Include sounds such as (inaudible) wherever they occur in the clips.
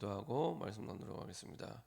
기도하고 말씀 나누도록 하겠습니다.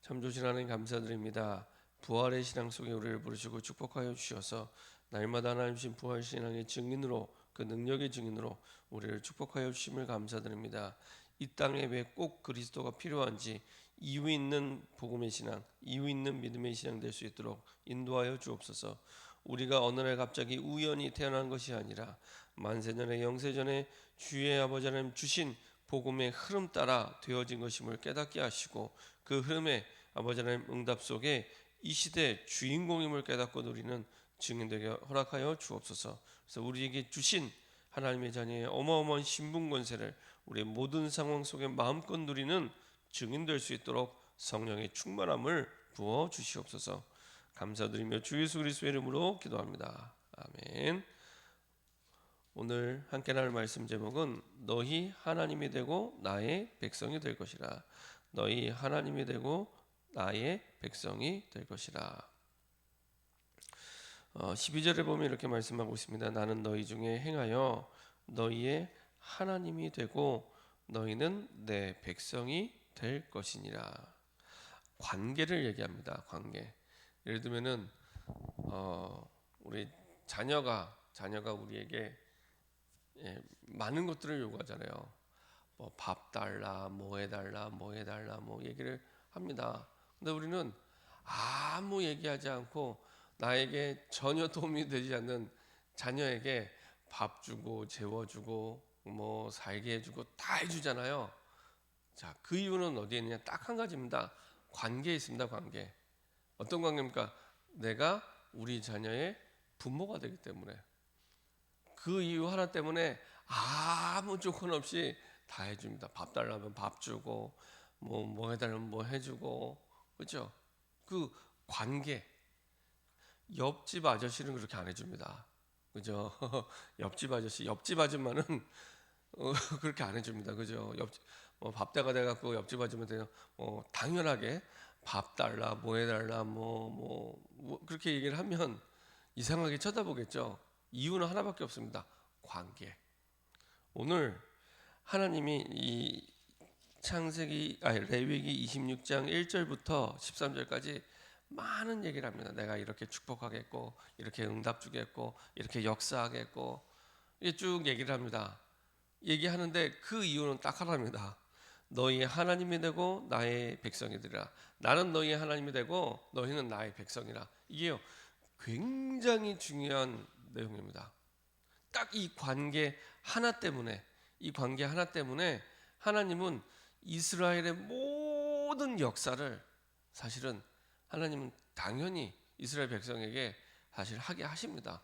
참 좋으신 하나님 감사드립니다. 부활의 신앙 속에 우리를 부르시고 축복하여 주셔서 날마다 하나님 신 부활 신앙의 증인으로 그 능력의 증인으로 우리를 축복하여 주심을 감사드립니다. 이 땅에 왜 꼭 그리스도가 필요한지 이유 있는 복음의 신앙, 이유 있는 믿음의 신앙 될 수 있도록 인도하여 주옵소서. 우리가 어느 날 갑자기 우연히 태어난 것이 아니라 만세전에 영세전에 주의 아버지 하나님 주신 복음의 흐름 따라 되어진 것임을 깨닫게 하시고 그 흐름에 아버지 하나님 응답 속에 이 시대 주인공임을 깨닫고 누리는 증인되게 허락하여 주옵소서. 그래서 우리에게 주신 하나님의 자녀의 어마어마한 신분 권세를 우리의 모든 상황 속에 마음껏 누리는 증인될 수 있도록 성령의 충만함을 부어 주시옵소서. 감사드리며 주 예수 그리스도의 이름으로 기도합니다. 아멘. 오늘 함께 나눌 말씀 제목은 너희 하나님이 되고 나의 백성이 될 것이라. 너희 하나님이 되고 나의 백성이 될 것이라. 어, 12절에 보면 이렇게 말씀하고 있습니다. 나는 너희 중에 행하여 너희의 하나님이 되고 너희는 내 백성이 될 것이니라. 관계를 얘기합니다. 관계. 예를 들면은 어, 우리 자녀가 자녀가 우리에게 예, 많은 것들을 요구하잖아요. 뭐 밥 달라, 뭐 해달라, 뭐 해달라, 뭐 얘기를 합니다. 근데 우리는 아무 얘기하지 않고 나에게 전혀 (laughs) 도움이 되지 않는 자녀에게 밥 주고 재워주고 뭐 살게 해주고 다 해주잖아요. 자, 그 이유는 어디에 있느냐? 딱 한 가지입니다. 관계에 있습니다. 관계. 어떤 관계입니까? 내가 우리 자녀의 부모가 되기 때문에 그 이유 하나 때문에 아무 조건 없이 다 해줍니다. 밥 달라면 밥 주고 뭐 뭐 해달라면 뭐 해주고 그렇죠? 그 관계 옆집 아저씨는 그렇게 안 해줍니다. 그죠? (laughs) 옆집 아저씨 옆집 아줌마는 어, (laughs) 그렇게 안 해줍니다. 그죠? 옆집 뭐 밥대가 돼갖고 옆집 아줌마한테 어, 당연하게 밥 달라 뭐 해달라 뭐, 뭐, 뭐 그렇게 얘기를 하면 이상하게 쳐다보겠죠. 이유는 하나밖에 없습니다. 관계. 오늘 하나님이 이 창세기 아니 레위기 26장 1절부터 13절까지 많은 얘기를 합니다. 내가 이렇게 축복하겠고 이렇게 응답 주겠고 이렇게 역사하겠고 이게 쭉 얘기를 합니다. 얘기하는데 그 이유는 딱 하나입니다. 너희 하나님이 되고 나의 백성이 되리라. 나는 너희 하나님이 되고 너희는 나의 백성이라. 이게요. 굉장히 중요한 내용입니다. 딱 이 관계 하나 때문에 이 관계 하나 때문에 하나님은 이스라엘의 모든 역사를 사실은 하나님은 당연히 이스라엘 백성에게 사실 하게 하십니다.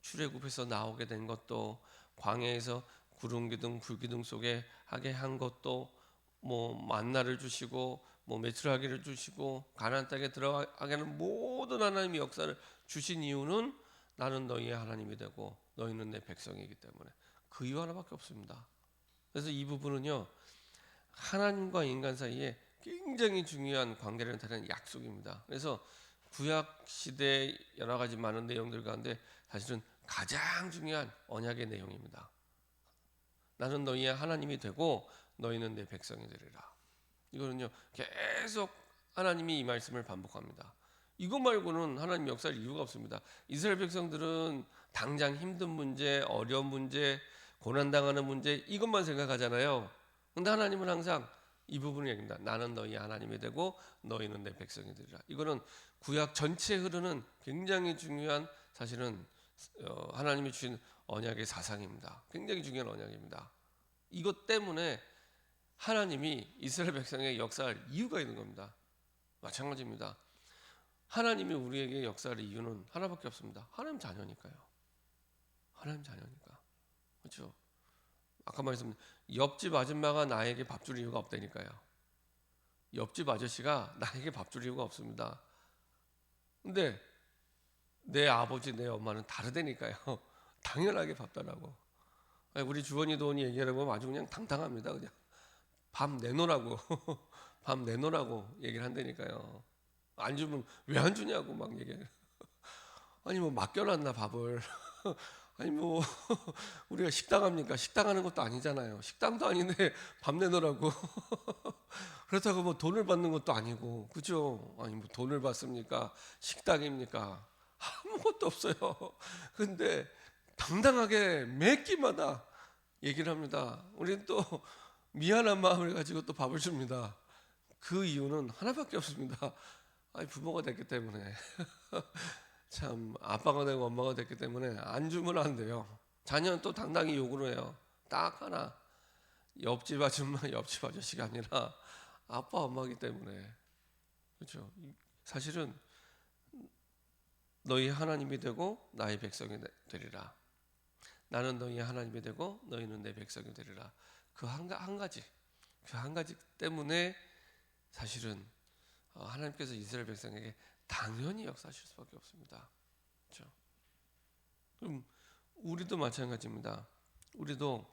출애굽에서 나오게 된 것도 광야에서 구름 기둥 불 기둥 속에 하게 한 것도 뭐 만나를 주시고 뭐 메추라기를 주시고 가나안 땅에 들어가게 하는 모든 하나님의 역사를 주신 이유는 나는 너희의 하나님이 되고 너희는 내 백성이기 때문에 그 이유 하나밖에 없습니다. 그래서 이 부분은요 하나님과 인간 사이에 굉장히 중요한 관계를 나타내는 약속입니다. 그래서 구약 시대 여러 가지 많은 내용들 가운데 사실은 가장 중요한 언약의 내용입니다. 나는 너희의 하나님이 되고 너희는 내 백성이 되리라. 이거는요 계속 하나님이 이 말씀을 반복합니다. 이거 말고는 하나님 역사할 이유가 없습니다. 이스라엘 백성들은 당장 힘든 문제, 어려운 문제, 고난 당하는 문제 이것만 생각하잖아요. 근데 하나님은 항상 이 부분을 얘기합니다. 나는 너희 하나님이 되고 너희는 내 백성이 되리라. 이거는 구약 전체에 흐르는 굉장히 중요한 사실은 어, 하나님이 주신 언약의 사상입니다. 굉장히 중요한 언약입니다. 이것 때문에 하나님이 이스라엘 백성의 역사할 이유가 있는 겁니다. 마찬가지입니다. 하나님이 우리에게 역사할 이유는 하나밖에 없습니다. 하나님 자녀니까요. 하나님 자녀니까. 그렇죠? 아까 말씀 옆집 아줌마가 나에게 밥 줄 이유가 없다니까요. 옆집 아저씨가 (laughs) 나에게 밥 줄 이유가 없습니다. 근데 내 아버지, 내 엄마는 다르다니까요. (laughs) 당연하게 밥 달라고. 우리 주원이 도원이 얘기하면 아주 그냥 당당합니다. 그냥 밥 내놓으라고. (laughs) 밥 내놓으라고 얘기를 한다니까요. 안 주면 왜 안 주냐고 막 얘기해요. (laughs) 아니 뭐 맡겨놨나 밥을. (laughs) 아니 뭐 (laughs) 우리가 식당 합니까? 식당 하는 것도 아니잖아요. 식당도 아닌데 밥 내놓으라고. 그렇다고 뭐 돈을 받는 것도 아니고 그죠? 아니 뭐 돈을 받습니까? 식당입니까? 아무것도 없어요. 근데 당당하게 매 끼마다 얘기를 합니다. 우리는 또 미안한 마음을 가지고 또 밥을 줍니다. 그 이유는 하나밖에 없습니다. 아니 부모가 됐기 때문에 (laughs) 참 아빠가 되고 엄마가 됐기 때문에 안 주면 안 돼요. 자녀는 또 당당히 요구를 해요. 딱 하나 옆집 아줌마, (laughs) 옆집 아저씨가 아니라 아빠 엄마기 때문에 그렇죠. 사실은 너희 하나님이 되고 나의 백성이 되리라. 나는 너희 하나님이 되고 너희는 내 백성이 되리라. 그한한 가지, 그 한 가지 때문에 사실은 어, 하나님께서 이스라엘 백성에게 당연히 역사하실 수밖에 없습니다. 그렇죠? 그럼 우리도 마찬가지입니다. 우리도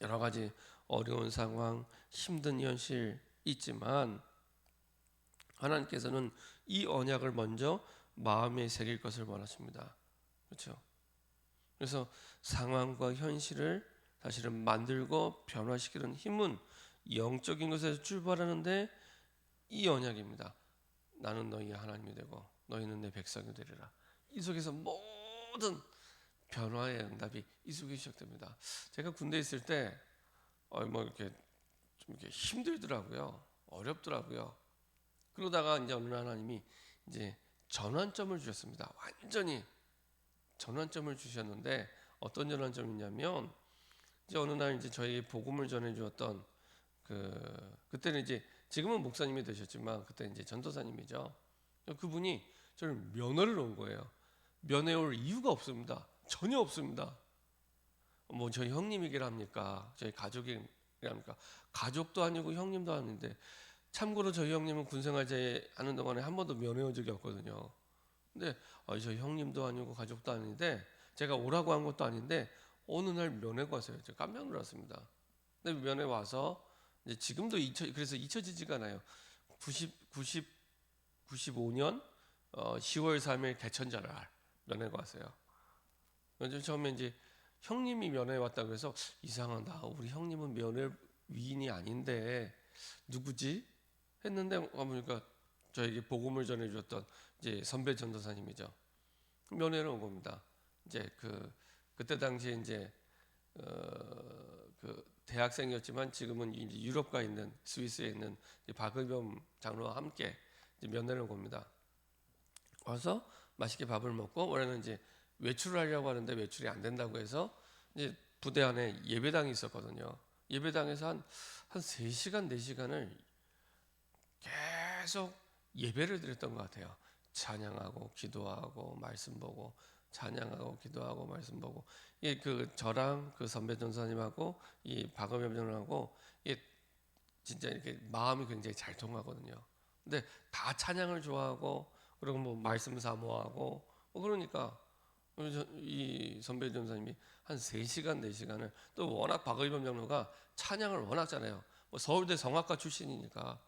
여러 가지 어려운 상황, 힘든 현실 있지만 하나님께서는 이 언약을 먼저 마음에 새길 것을 원하십니다. 그렇죠? 그래서 상황과 현실을 사실은 만들고 변화시키는 힘은 영적인 것에서 출발하는데 이 언약입니다. 나는 너희 하나님이 되고 너희는 내 백성이 되리라. 이 속에서 모든 변화의 응답이 이 속에 시작됩니다. 제가 군대 에 있을 때 어, 뭐 이렇게 좀 이렇게 힘들더라고요. 어렵더라고요. 그러다가 이제 어느 날 하나님이 이제 전환점을 주셨습니다. 완전히 전환점을 주셨는데 어떤 전환점이냐면 이제 어느 날 이제 저희 복음을 전해 주었던 그 그때는 이제 지금은 목사님이 되셨지만 그때 이제 전도사님이죠. 그분이 저를 면회를 온 거예요. 면회 올 이유가 없습니다. 전혀 없습니다. 뭐 저희 형님이길 합니까? 저희 가족이길 합니까? 가족도 아니고 형님도 아닌데 참고로 저희 형님은 군생활제 하는 동안에 한 번도 면회 온 적이 없거든요. 근데 어, 저희 형님도 아니고 가족도 아닌데 제가 오라고 한 것도 아닌데 어느 날 면회가 왔어요. 깜짝 놀랐습니다. 근데 면회 와서 이제 지금도 잊혀 그래서 잊혀지지가 않아요. 90 90 95년 어, 10월 3일 개천절 날 면회가 왔어요. 먼저 처음에 이제 형님이 면회 왔다 그래서 이상하다. 우리 형님은 면회 위인이 아닌데 누구지? 했는데 보니까 저에게 복음을 전해줬던 이제 선배 전도사님이죠. 면회를 온 겁니다. 이제 그 그때 당시에 이제 어 그 대학생이었지만 지금은 유럽가 있는 스위스에 있는 박의범 장로와 함께 면회를 온 겁니다. 와서 맛있게 밥을 먹고 원래는 이제 외출을 하려고 하는데 외출이 안 된다고 해서 이제 부대 안에 예배당이 있었거든요. 예배당에서 한 한 3시간 4시간을 계속 예배를 드렸던 것 같아요. 찬양하고 기도하고 말씀 보고 찬양하고 기도하고 말씀 보고 이그 저랑 그 선배 전사님하고 이 박음엽 전하고 이 진짜 이렇게 마음이 굉장히 잘 통하거든요. 근데 다 찬양을 좋아하고 그리고 뭐 말씀 사모하고 뭐 그러니까 이 선배 전사님이 한 3시간 4시간을 또 워낙 박의범 장로가 찬양을 워낙 잘해요. 뭐 서울대 성악가 출신이니까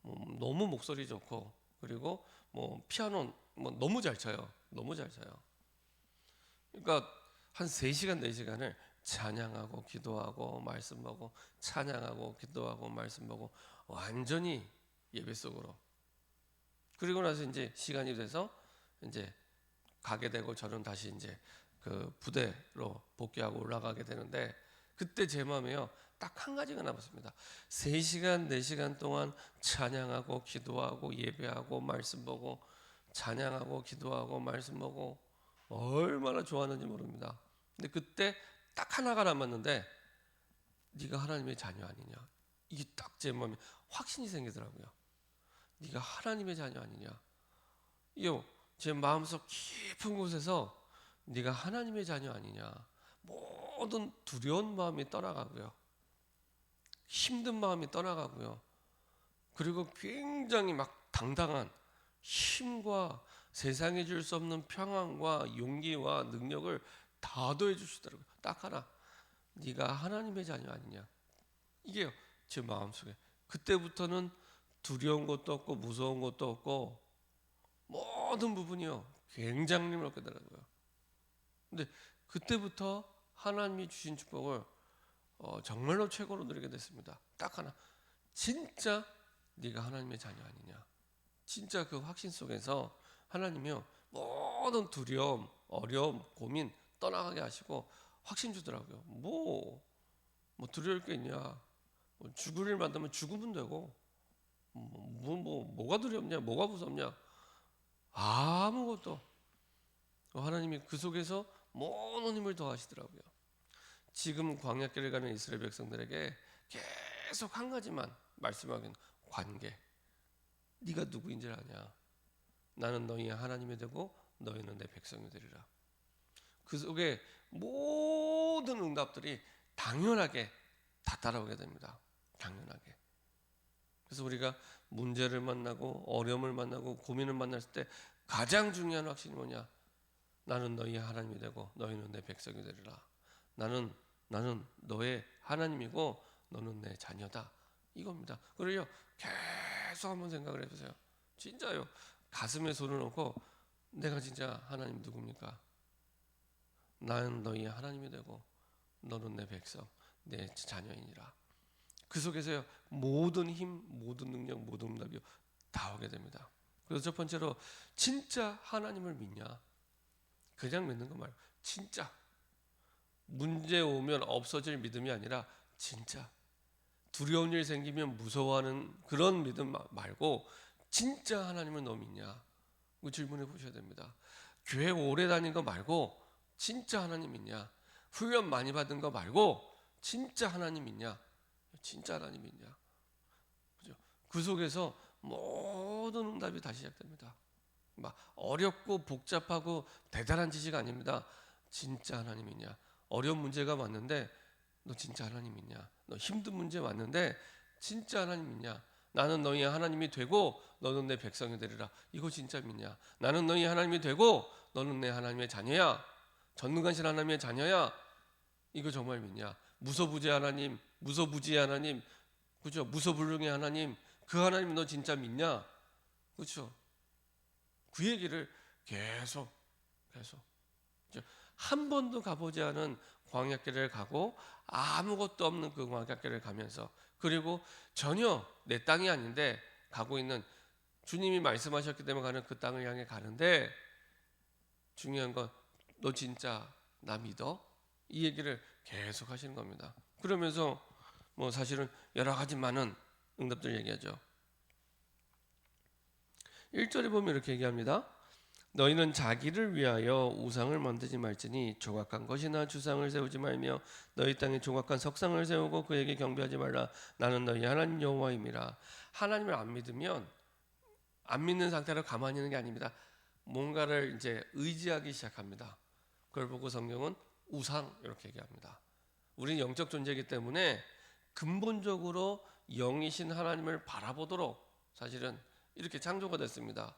뭐 너무 목소리 좋고 그리고 뭐 피아노 뭐 너무 잘 쳐요. 너무 잘 쳐요. 그러니까 한 3시간 4시간을 찬양하고 기도하고 말씀 보고 찬양하고 기도하고 말씀 보고 완전히 예배 속으로 그리고 나서 이제 시간이 돼서 이제 가게 되고 저는 다시 이제 그 부대로 복귀하고 올라가게 되는데 그때 제 마음에요. 딱 한 가지가 남았습니다. 3시간, 4시간 동안 찬양하고 기도하고 예배하고 말씀 보고 찬양하고 기도하고 말씀 보고 얼마나 좋았는지 모릅니다. 근데 그때 딱 하나가 남았는데 네가 하나님의 자녀 아니냐. 이게 딱 제 마음에 확신이 생기더라고요. 네가 하나님의 자녀 아니냐. 이요 제 마음속 깊은 곳에서 네가 하나님의 자녀 아니냐. 모든 두려운 마음이 떠나가고요. 힘든 마음이 떠나가고요. 그리고 굉장히 막 당당한 힘과 세상에 줄수 없는 평안과 용기와 능력을 다 더해 주시더라고요. 딱 하나. 네가 하나님의 자녀 아니냐. 이게요. 제 마음속에. 그때부터는 두려운 것도 없고 무서운 것도 없고 모든 부분이요. 굉장히 넓게 되더라고요. 근데 그때부터 하나님이 주신 축복을 어, 정말로 최고로 누리게 됐습니다. 딱 하나, 진짜 네가 하나님의 자녀 아니냐? 진짜 그 확신 속에서 하나님이요 모든 두려움, 어려움, 고민 떠나가게 하시고 확신 주더라고요. 뭐, 뭐 두려울 게 있냐? 뭐 죽을 일 만들면 죽으면 되고, 뭐, 뭐, 뭐 뭐가 두렵냐? 뭐가 무섭냐? 아무것도 하나님이 그 속에서 모든 힘을 더하시더라고요. 지금 광야길을 가는 이스라엘 백성들에게 계속 한 가지만 말씀하기는 관계. 네가 누구인지를 아냐? 나는 너희 하나님이 되고 너희는 내 백성이 되리라. 그 속에 모든 응답들이 당연하게 다 따라오게 됩니다. 당연하게. 그래서 우리가 문제를 만나고 어려움을 만나고 고민을 만났을 때 가장 중요한 확신이 뭐냐? 나는 너희 하나님이 되고 너희는 내 백성이 되리라. 나는 나는 너의 하나님이고 너는 내 자녀다. 이겁니다. 그래요. 계속 한번 생각을 해보세요. 진짜요. 가슴에 손을 놓고 내가 진짜 하나님 누굽니까? 나는 너희 하나님이 되고 너는 내 백성, 내 자녀이니라. 그 속에서요 모든 힘, 모든 능력, 모든 응답이 다 오게 됩니다. 그래서 첫 번째로 진짜 하나님을 믿냐? 그냥 믿는 거 말고 진짜 문제 오면 없어질 믿음이 아니라 진짜 두려운 일 생기면 무서워하는 그런 믿음 마- 말고 진짜 하나님을 너 믿냐? 그 질문해 보셔야 됩니다. 교회 오래 다닌 거 말고 진짜 하나님 믿냐? 훈련 많이 받은 거 말고 진짜 하나님 믿냐? 진짜 하나님 믿냐? 그죠? 그 속에서 모든 응답이 다시 시작됩니다. 막 어렵고 복잡하고 대단한 지식 아닙니다. 진짜 하나님 믿냐? 어려운 문제가 왔는데 너 진짜 하나님 믿냐? 너 힘든 문제 왔는데 진짜 하나님 믿냐? 나는 너희 하나님이 되고 너는 내 백성이 되리라. 이거 진짜 믿냐? 나는 너희 하나님이 되고 너는 내 하나님의 자녀야. 전능하신 하나님의 자녀야. 이거 정말 믿냐? 무소부재 하나님, 무소부지 하나님, 그죠? 무소불능의 하나님, 그 하나님 너 진짜 믿냐? 그렇죠? 그 얘기를 계속 계속 한 번도 가보지 않은 광야길을 가고 아무것도 없는 그 광야길을 가면서 그리고 전혀 내 땅이 아닌데 가고 있는 주님이 말씀하셨기 때문에 가는 그 땅을 향해 가는데 중요한 건 너 진짜 나 믿어? 이 얘기를 계속 하시는 겁니다. 그러면서 뭐 사실은 여러 가지 많은 응답들 얘기하죠. 1절에 보면 이렇게 얘기합니다. 너희는 자기를 위하여 우상을 만들지 말지니 조각한 것이나 주상을 세우지 말며 너희 땅에 조각한 석상을 세우고 그에게 경배하지 말라. 나는 너희 하나님 여호와임이라. 하나님을 안 믿으면 안 믿는 상태로 가만히 있는 게 아닙니다. 뭔가를 이제 의지하기 시작합니다. 그걸 보고 성경은 우상 이렇게 얘기합니다. 우리는 영적 존재이기 때문에 근본적으로 영이신 하나님을 바라보도록 사실은 이렇게 창조가 됐습니다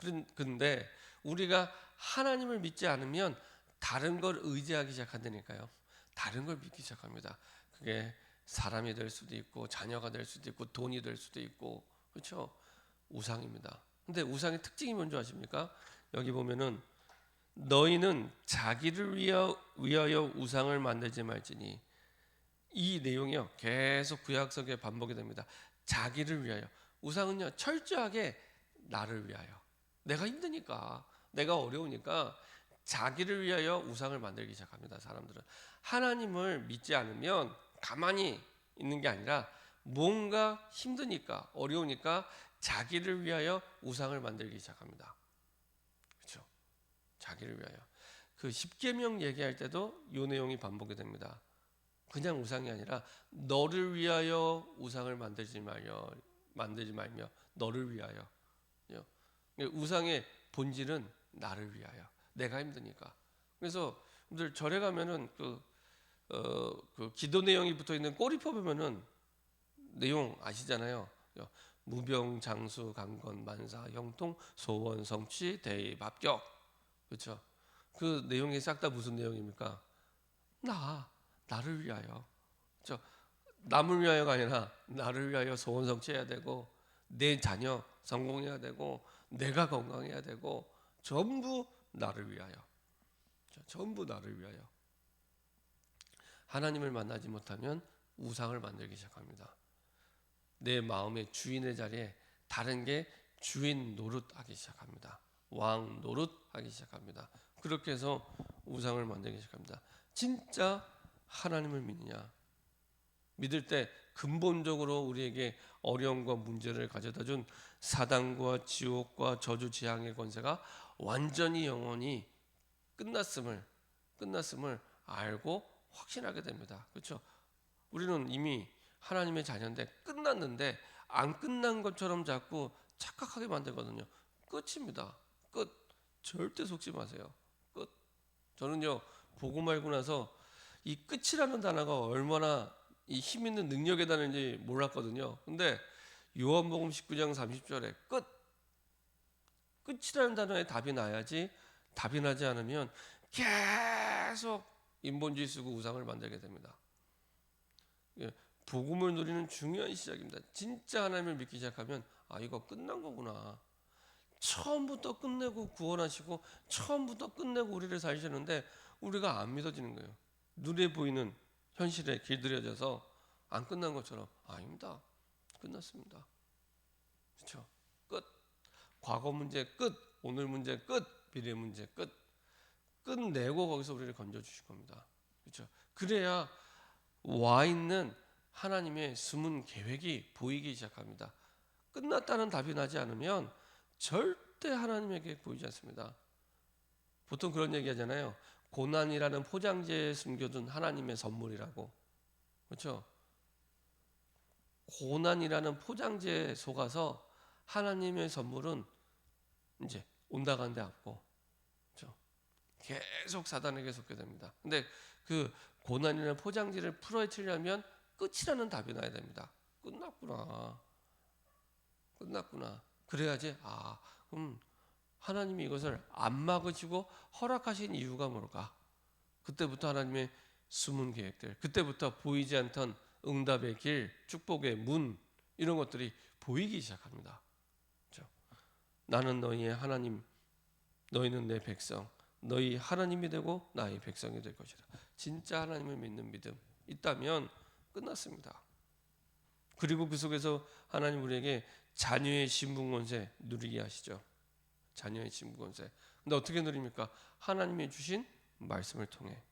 그런- 근데 우리가 하나님을 믿지 않으면 다른 걸 의지하기 시작한다니까요. 다른 걸 믿기 시작합니다. 그게 사람이 될 수도 있고 자녀가 될 수도 있고 돈이 될 수도 있고 그렇죠? 우상입니다. 근데 우상의 특징이 뭔지 아십니까? 여기 보면은 너희는 자기를 위하여, 위하여 우상을 만들지 말지니 이 내용이요 계속 구약성에 반복이 됩니다. 자기를 위하여 우상은요 철저하게 나를 위하여 내가 힘드니까 내가 어려우니까 자기를 위하여 우상을 만들기 시작합니다. 사람들은 하나님을 믿지 않으면 가만히 있는 게 아니라 뭔가 힘드니까 어려우니까 자기를 위하여 우상을 만들기 시작합니다. 그렇죠? 자기를 위하여 그 십계명 얘기할 때도 이 내용이 반복이 됩니다. 그냥 우상이 아니라 너를 위하여 우상을 만들지 말며 만들지 말며 너를 위하여 우상의 본질은 나를 위하여 내가 힘드니까. 그래서 여러분들 절에 가면은 그, 어, 그 기도 내용이 붙어 있는 꼬리표 보면은 내용 아시잖아요. 무병 장수 강건 만사 형통 소원 성취 대입 합격. 그렇죠? 그 내용이 싹 다 무슨 내용입니까? 나 나를 위하여. 저 남을 위하여가 아니라 나를 위하여 소원 성취해야 되고 내 자녀 성공해야 되고 내가 건강해야 되고 전부 나를 위하여 자, 전부 나를 위하여. 하나님을 만나지 못하면 우상을 만들기 시작합니다. 내 마음의 주인의 자리에 다른 게 주인 노릇하기 시작합니다. 왕 노릇하기 시작합니다. 그렇게 해서 우상을 만들기 시작합니다. 진짜 하나님을 믿느냐? 믿을 때 근본적으로 우리에게 어려움과 문제를 가져다 준 사단과 지옥과 저주 재앙의 권세가 완전히 영원히 끝났음을 끝났음을 알고 확신하게 됩니다. 그렇죠? 우리는 이미 하나님의 자녀인데 끝났는데 안 끝난 것처럼 자꾸 착각하게 만들거든요. 끝입니다. 끝. 절대 속지 마세요. 끝. 저는요 보고 말고 나서 이 끝이라는 단어가 얼마나 이 힘 있는 능력의 단어인지 몰랐거든요. 근데 요한복음 19장 30절에 끝 끝이라는 단어에 답이 나야지 답이 나지 않으면 계속 인본주의 쓰고 우상을 만들게 됩니다. 예, 복음을 누리는 중요한 시작입니다. 진짜 하나님을 믿기 시작하면 아 이거 끝난 거구나. 처음부터 끝내고 구원하시고 처음부터 끝내고 우리를 살리셨는데 우리가 안 믿어지는 거예요. 눈에 보이는 현실에 길들여져서 안 끝난 것처럼 아닙니다. 끝났습니다. 그렇죠? 끝. 과거 문제 끝. 오늘 문제 끝. 미래 문제 끝. 끝내고 거기서 우리를 건져 주실 겁니다. 그렇죠? 그래야 와 있는 하나님의 숨은 계획이 보이기 시작합니다. 끝났다는 답이 나지 않으면 절대 하나님에게 보이지 않습니다. 보통 그런 얘기 하잖아요. 고난이라는 포장지에 숨겨둔 하나님의 선물이라고. 그렇죠? 고난이라는 포장지에 속아서 하나님의 선물은 이제 온다 간데 없고 그렇죠? 계속 사단에게 속게 됩니다. 근데 그 고난이라는 포장지를 풀어헤치려면 끝이라는 답이 나야 됩니다. 끝났구나. 끝났구나. 그래야지 아 그럼 하나님이 이것을 안 막으시고 허락하신 이유가 뭘까? 그때부터 하나님의 숨은 계획들, 그때부터 보이지 않던 응답의 길, 축복의 문 이런 것들이 보이기 시작합니다. 그렇죠? 나는 너희의 하나님, 너희는 내 백성, 너희 하나님이 되고 나의 백성이 될 것이다. 진짜 하나님을 믿는 믿음 있다면 끝났습니다. 그리고 그 속에서 하나님 우리에게 자녀의 신분 권세 누리게 하시죠. 자녀의 신분 권세. 근데 어떻게 누립니까? 하나님이 주신 말씀을 통해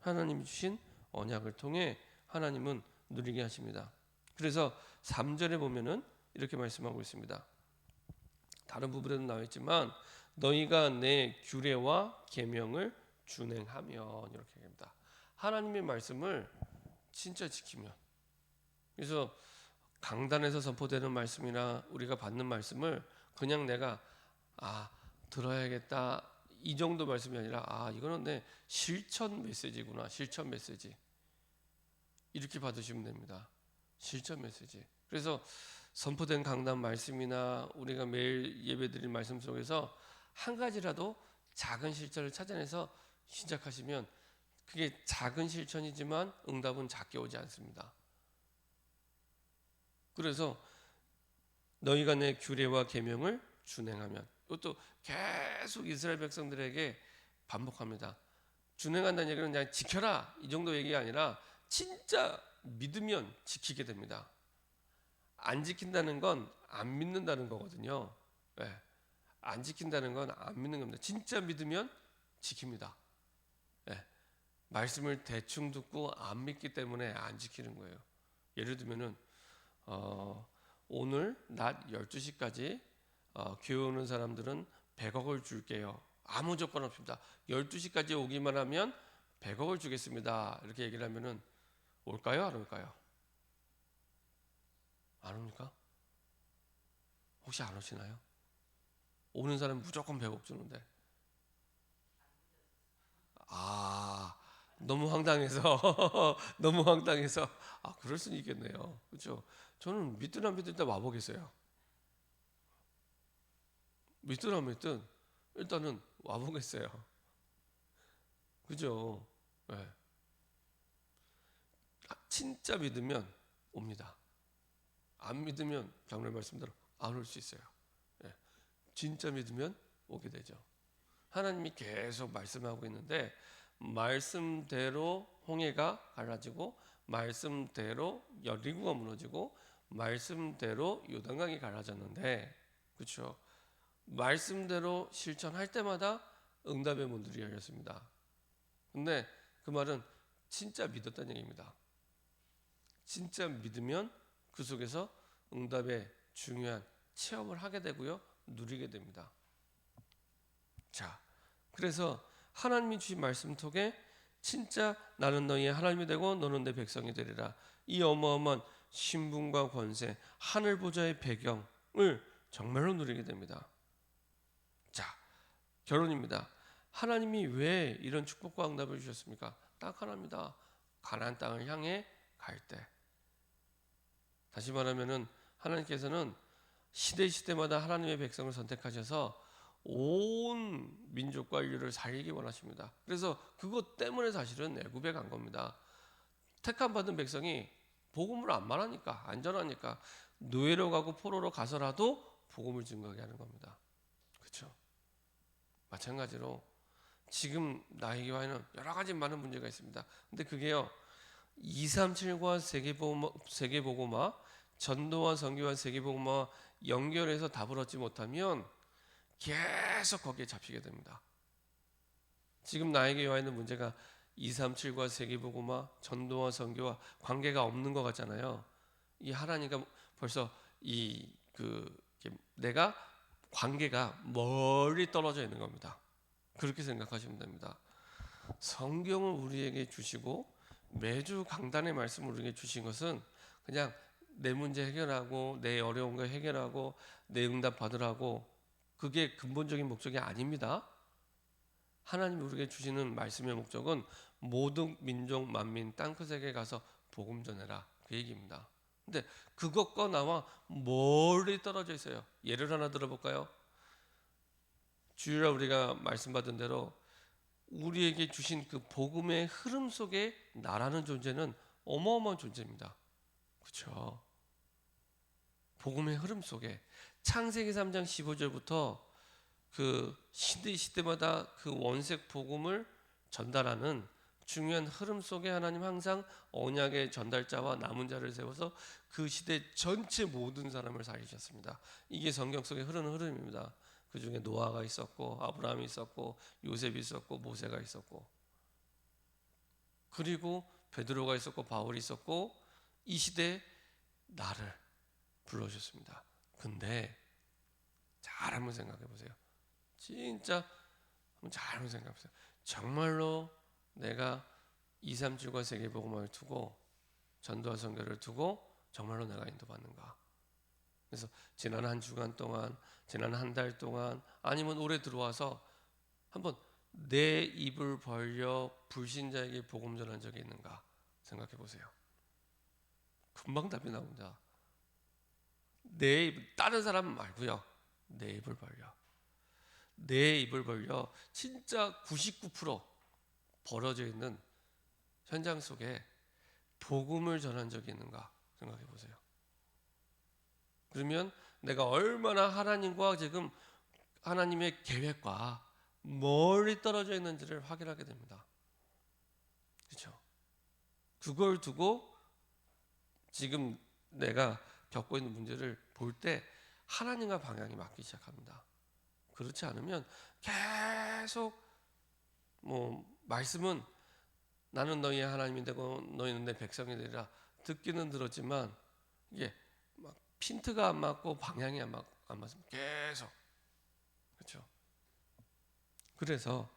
하나님이 주신 언약을 통해 하나님은 누리게 하십니다. 그래서 3절에 보면은 이렇게 말씀하고 있습니다. 다른 부분에도 나와 있지만 너희가 내 규례와 계명을 준행하면 이렇게 얘기합니다. 하나님의 말씀을 진짜 지키면 그래서 강단에서 선포되는 말씀이나 우리가 받는 말씀을 그냥 내가 아 들어야겠다 이 정도 말씀이 아니라 아 이거는 내 실천 메시지구나 실천 메시지 이렇게 받으시면 됩니다 실천 메시지 그래서 선포된 강단 말씀이나 우리가 매일 예배드린 말씀 속에서 한 가지라도 작은 실천을 찾아내서 시작하시면 그게 작은 실천이지만 응답은 작게 오지 않습니다. 그래서 너희가 내 규례와 계명을 준행하면 이것도 계속 이스라엘 백성들에게 반복합니다. 준행한다는 얘기는 그냥 지켜라 이 정도 얘기가 아니라 진짜 믿으면 지키게 됩니다. 안 지킨다는 건 안 믿는다는 거거든요. 네. 안 지킨다는 건 안 믿는 겁니다. 진짜 믿으면 지킵니다. 네. 말씀을 대충 듣고 안 믿기 때문에 안 지키는 거예요. 예를 들면은 어, 오늘 낮 12시까지 어, 교회 오는 사람들은 100억을 줄게요. 아무 조건 없습니다. 12시까지 오기만 하면 100억을 주겠습니다. 이렇게 얘기를 하면은 올까요? 안 올까요? 안 옵니까? 혹시 안 오시나요? 오는 사람 무조건 100억 주는데. 아, 너무 황당해서 (laughs) 너무 황당해서 아 그럴 수는 있겠네요. 그렇죠? 저는 믿든 안 믿든 일단 와 보겠어요. 믿든 안 믿든 일단은 와 보겠어요. 그죠? 네. 진짜 믿으면 옵니다. 안 믿으면 장로님 말씀대로 안 올 수 있어요. 네. 진짜 믿으면 오게 되죠. 하나님이 계속 말씀하고 있는데 말씀대로 홍해가 갈라지고 말씀대로 여리고가 무너지고 말씀대로 요단강이 갈라졌는데 그렇죠. 말씀대로 실천할 때마다 응답의 문들이 열렸습니다. 근데 그 말은 진짜 믿었다는 얘기입니다. 진짜 믿으면 그 속에서 응답의 중요한 체험을 하게 되고요. 누리게 됩니다. 자, 그래서 하나님이 주신 말씀 속에 진짜 나는 너희의 하나님이 되고 너는 내 백성이 되리라. 이 어마어마한 신분과 권세, 하늘 보좌의 배경을 정말로 누리게 됩니다. 자, 결론입니다. 하나님이 왜 이런 축복과 응답을 주셨습니까? 딱 하나입니다. 가나안 땅을 향해 갈 때. 다시 말하면은 하나님께서는 시대 시대마다 하나님의 백성을 선택하셔서 온 민족과 인류를 살리기 원하십니다. 그래서 그것 때문에 사실은 애굽에 간 겁니다. 택함 받은 백성이 복음을 안 말하니까 안전하니까 노예로 가고 포로로 가서라도 복음을 증거하게 하는 겁니다. 그렇죠? 마찬가지로 지금 나에게 와는 여러 가지 많은 문제가 있습니다. 근데 그게요. 237과 세계보고마, 전도와 선교와 세계보고마 연결해서 답을 얻지 못하면 계속 거기에 잡히게 됩니다. 지금 나에게 와 있는 문제가 237과 세계보고마 전도와 선교와 관계가 없는 것 같잖아요. 이 하나님과 벌써 이 그 내가 관계가 멀리 떨어져 있는 겁니다. 그렇게 생각하시면 됩니다. 성경을 우리에게 주시고 매주 강단의 말씀을 우리에게 주신 것은 그냥 내 문제 해결하고 내 어려운 거 해결하고 내 응답 받으라고 그게 근본적인 목적이 아닙니다. 하나님이 우리에게 주시는 말씀의 목적은 모든 민족 만민 땅끝에게 가서 복음 전해라 그 얘기입니다. 근데 그것과 나와 멀리 떨어져 있어요. 예를 하나 들어볼까요? 주일날 우리가 말씀받은 대로 우리에게 주신 그 복음의 흐름 속에 나라는 존재는 어마어마한 존재입니다. 그렇죠? 복음의 흐름 속에 창세기 3장 15절부터 그 시대 시대마다 그 원색 복음을 전달하는 중요한 흐름 속에 하나님 항상 언약의 전달자와 남은 자를 세워서 그 시대 전체 모든 사람을 살리셨습니다. 이게 성경 속에 흐르는 흐름입니다. 그 중에 노아가 있었고 아브라함이 있었고 요셉이 있었고 모세가 있었고 그리고 베드로가 있었고 바울이 있었고 이 시대에 나를 불러주셨습니다. 근데 잘 한번 생각해 보세요. 진짜 한번 잘 한번 생각해 보세요. 정말로 내가 2, 3, 7과 세계복음을 두고 전도와 선교를 두고 정말로 내가 인도받는가? 그래서 지난 한 주간 동안, 지난 한 달 동안, 아니면 올해 들어와서 한번 내 입을 벌려 불신자에게 복음 전한 적이 있는가 생각해 보세요. 금방 답이 나옵니다. 내 입, 다른 사람 말고요. 내 입을 벌려. 내 입을 벌려 진짜 99% 벌어져 있는 현장 속에 복음을 전한 적이 있는가 생각해 보세요. 그러면 내가 얼마나 하나님과 지금 하나님의 계획과 멀리 떨어져 있는지를 확인하게 됩니다. 그렇죠? 그걸 두고 지금 내가 겪고 있는 문제를 볼 때 하나님과 방향이 맞기 시작합니다. 그렇지 않으면 계속 뭐 말씀은 나는 너희의 하나님이 되고 너희는 내 백성이 되리라 듣기는 들었지만 이게 막 핀트가 안 맞고 방향이 안, 맞, 안 맞으면 계속 그렇죠. 그래서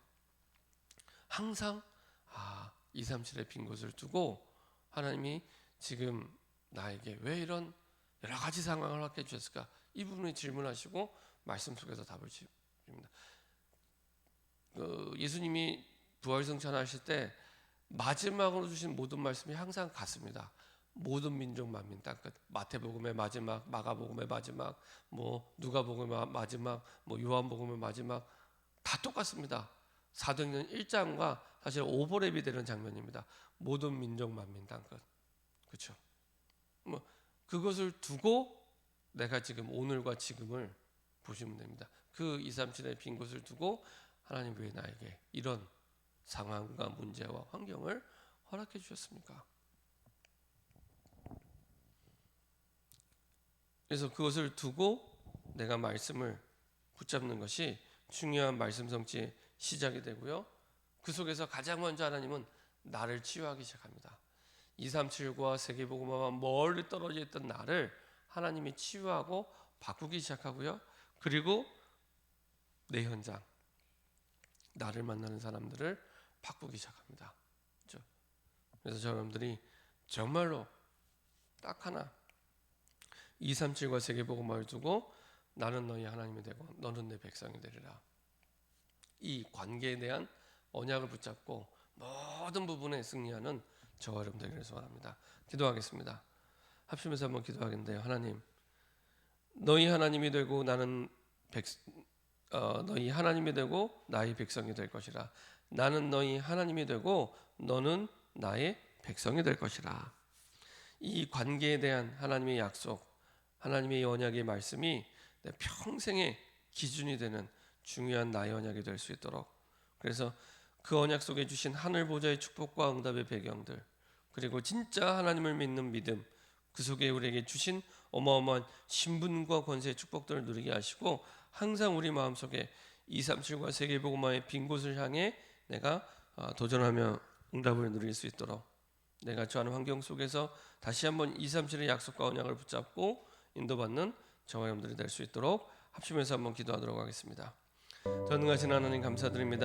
항상 아 2, 3, 7의 빈 곳을 두고 하나님이 지금 나에게 왜 이런 여러 가지 상황을 갖게 주셨을까? 이 부분을 질문하시고 말씀 속에서 답을 줍니다. 그 예수님이 부활승천하실 때 마지막으로 주신 모든 말씀이 항상 같습니다. 모든 민족 만민 땅끝 마태복음의 마지막, 마가복음의 마지막, 뭐 누가복음의 마지막, 뭐 요한복음의 마지막 다 똑같습니다. 사도행전 1장과 사실 오버랩이 되는 장면입니다. 모든 민족 만민 땅끝. 그렇죠? 뭐 그것을 두고 내가 지금 오늘과 지금을 보시면 됩니다. 그 2, 3, 7의 빈 곳을 두고 하나님 왜 나에게 이런 상황과 문제와 환경을 허락해 주셨습니까? 그래서 그것을 두고 내가 말씀을 붙잡는 것이 중요한 말씀 성취의 시작이 되고요. 그 속에서 가장 먼저 하나님은 나를 치유하기 시작합니다. 237과 세계복음화와 멀리 떨어져 있던 나를 하나님이 치유하고 바꾸기 시작하고요. 그리고 내 현장 나를 만나는 사람들을 바꾸기 시작합니다. 그렇죠? 그래서 저 여러분들이 정말로 딱 하나 237과 세계복음화를 두고 나는 너희 하나님이 되고 너는 내 백성이 되리라. 이 관계에 대한 언약을 붙잡고 모든 부분에 승리하는 저와 여러분들 되기를 소원합니다. 기도하겠습니다. 합심해서 한번 기도하겠는데요. 하나님, 너희 하나님이 되고 나는 백, 어, 너희 하나님이 되고 나의 백성이 될 것이라. 나는 너희 하나님이 되고 너는 나의 백성이 될 것이라. 이 관계에 대한 하나님의 약속, 하나님의 언약의 말씀이 내 평생의 기준이 되는 중요한 나의 언약이 될 수 있도록. 그래서 그 언약 속에 주신 하늘 보좌의 축복과 응답의 배경들 그리고 진짜 하나님을 믿는 믿음 그 속에 우리에게 주신 어마어마한 신분과 권세의 축복들을 누리게 하시고 항상 우리 마음속에 237과 세계복음화의 빈 곳을 향해 내가 어, 도전하며 응답을 누릴 수 있도록 내가 처하는 환경 속에서 다시 한번 237의 약속과 언약을 붙잡고 인도받는 저와 여러분들이 될 수 있도록 합심해서 한번 기도하도록 하겠습니다. 전능하신 하나님 감사드립니다.